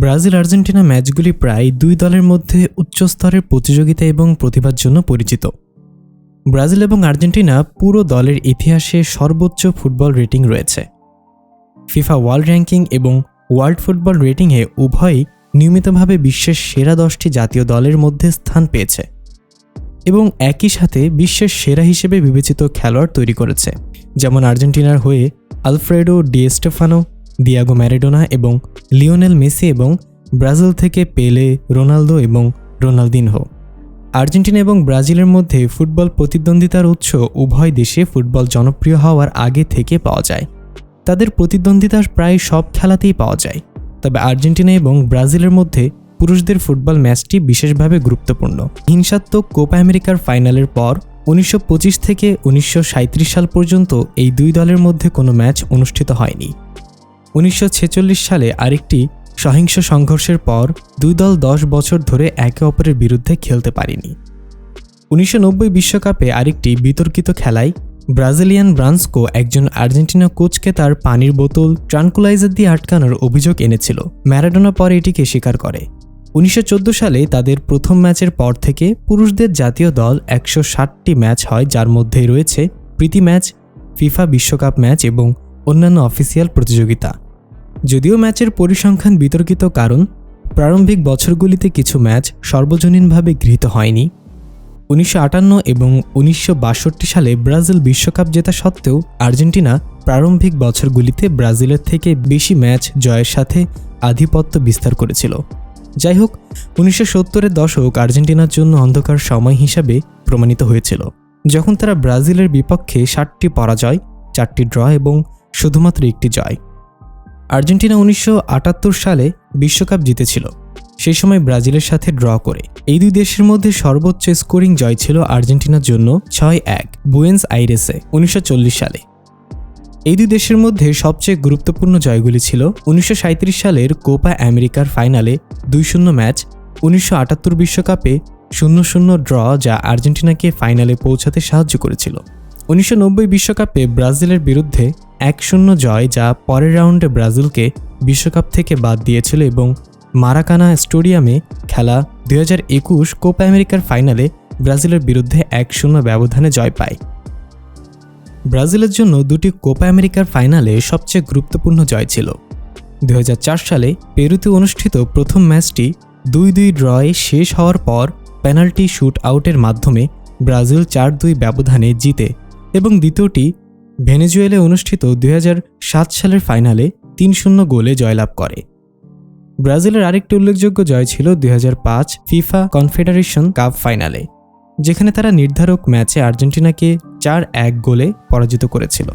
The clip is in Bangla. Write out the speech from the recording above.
ব্রাজিল আর্জেন্টিনা ম্যাচগুলি প্রায় দুই দলের মধ্যে উচ্চ স্তরের প্রতিযোগিতা এবং প্রতিভার জন্য পরিচিত। ব্রাজিল এবং আর্জেন্টিনা পুরো দলের ইতিহাসে সর্বোচ্চ ফুটবল রেটিং রয়েছে। ফিফা ওয়ার্ল্ড র্যাঙ্কিং এবং ওয়ার্ল্ড ফুটবল রেটিংয়ে উভয়ই নিয়মিতভাবে বিশ্বের সেরা দশটি জাতীয় দলের মধ্যে স্থান পেয়েছে এবং একই সাথে বিশ্বের সেরা হিসেবে বিবেচিত খেলোয়াড় তৈরি করেছে, যেমন আর্জেন্টিনার হয়ে আলফ্রেডো ডিএস্টেফানো দিয়াগো ম্যারেডোনা এবং লিওনেল মেসি এবং ব্রাজিল থেকে পেলে রোনালদো এবং রোনালদিনহো আর্জেন্টিনা এবং ব্রাজিলের মধ্যে ফুটবল প্রতিদ্বন্দ্বিতার উৎস উভয় দেশে ফুটবল জনপ্রিয় হওয়ার আগে থেকে পাওয়া যায়। তাদের প্রতিদ্বন্দ্বিতা প্রায় সব খেলাতেই পাওয়া যায়। তবে আর্জেন্টিনা এবং ব্রাজিলের মধ্যে পুরুষদের ফুটবল ম্যাচটি বিশেষভাবে গুরুত্বপূর্ণ। হিংসাত্মক কোপা আমেরিকার ফাইনালের পর উনিশশো পঁচিশ থেকে উনিশশো সাঁইত্রিশ সাল পর্যন্ত এই দুই দলের মধ্যে কোনো ম্যাচ অনুষ্ঠিত হয়নি। উনিশশো ছেচল্লিশ সালে আরেকটি সহিংস সংঘর্ষের পর দুই দল দশ বছর ধরে একে অপরের বিরুদ্ধে খেলতে পারেনি। উনিশশো বিশ্বকাপে আরেকটি বিতর্কিত খেলায় ব্রাজিলিয়ান ব্রান্সকো একজন আর্জেন্টিনা কোচকে তার পানির বোতল ট্রানকুলাইজার দিয়ে আটকানোর অভিযোগ এনেছিল। ম্যারাডোনা পরে এটিকে স্বীকার করে। উনিশশো চোদ্দ সালে তাদের প্রথম ম্যাচের পর থেকে পুরুষদের জাতীয় দল একশো ষাটটি ম্যাচ হয়, যার মধ্যে রয়েছে প্রীতি ম্যাচ, ফিফা বিশ্বকাপ ম্যাচ এবং অন্যান্য অফিসিয়াল প্রতিযোগিতা। যদিও ম্যাচের পরিসংখ্যান বিতর্কিত কারণ, প্রারম্ভিক বছরগুলিতে কিছু ম্যাচ সর্বজনীনভাবে গৃহীত হয়নি। উনিশশো আটান্ন এবং উনিশশো বাষট্টি সালে ব্রাজিল বিশ্বকাপ জেতা সত্ত্বেও আর্জেন্টিনা প্রারম্ভিক বছরগুলিতে ব্রাজিলের থেকে বেশি ম্যাচ জয়ের সাথে আধিপত্য বিস্তার করেছিল। যাই হোক, উনিশশো সত্তরের দশক আর্জেন্টিনার জন্য অন্ধকার সময় হিসাবে প্রমাণিত হয়েছিল। যখন তারা ব্রাজিলের বিপক্ষে ষাটটি পরাজয়, চারটি ড্র এবং শুধুমাত্র একটি জয়। আর্জেন্টিনা উনিশশো আটাত্তর সালে বিশ্বকাপ জিতেছিল। সেই সময় ব্রাজিলের সাথে ড্র করে। এই দুই দেশের মধ্যে সর্বোচ্চ স্কোরিং জয় ছিল আর্জেন্টিনার জন্য ছয় এক বুয়েন্স আইরেসে উনিশশো চল্লিশ সালে। এই দুই দেশের মধ্যে সবচেয়ে গুরুত্বপূর্ণ জয়গুলি ছিল উনিশশো সাঁইত্রিশ সালের কোপা আমেরিকার ফাইনালে দুই শূন্য ম্যাচ, উনিশশো বিশ্বকাপে শূন্য শূন্য ড্র যা আর্জেন্টিনাকে ফাইনালে পৌঁছাতে সাহায্য করেছিল। উনিশশো বিশ্বকাপে ব্রাজিলের বিরুদ্ধে এক শূন্য জয় যা পরের রাউন্ডে ব্রাজিলকে বিশ্বকাপ থেকে বাদ দিয়েছিল এবং মারাকানা স্টেডিয়ামে খেলা দুই হাজার একুশ কোপা আমেরিকার ফাইনালে ব্রাজিলের বিরুদ্ধে এক শূন্য ব্যবধানে জয় পায়। ব্রাজিলের জন্য দুটি কোপা আমেরিকার ফাইনালে সবচেয়ে গুরুত্বপূর্ণ জয় ছিল। দু হাজার চার সালে পেরুতে অনুষ্ঠিত প্রথম ম্যাচটি দুই দুই ড্রয়ে শেষ হওয়ার পর পেনাল্টি শুট আউটের মাধ্যমে ব্রাজিল চার দুই ব্যবধানে জিতে এবং দ্বিতীয়টি, ভেনেজুয়েলে অনুষ্ঠিত দুই হাজার সাত সালের ফাইনালে তিন শূন্য গোলে জয়লাভ করে। ব্রাজিলের আরেকটি উল্লেখযোগ্য জয় ছিল দুই হাজার পাঁচ ফিফা কনফেডারেশন কাপ ফাইনালে, যেখানে তারা নির্ধারক ম্যাচে আর্জেন্টিনাকে চার এক গোলে পরাজিত করেছিল।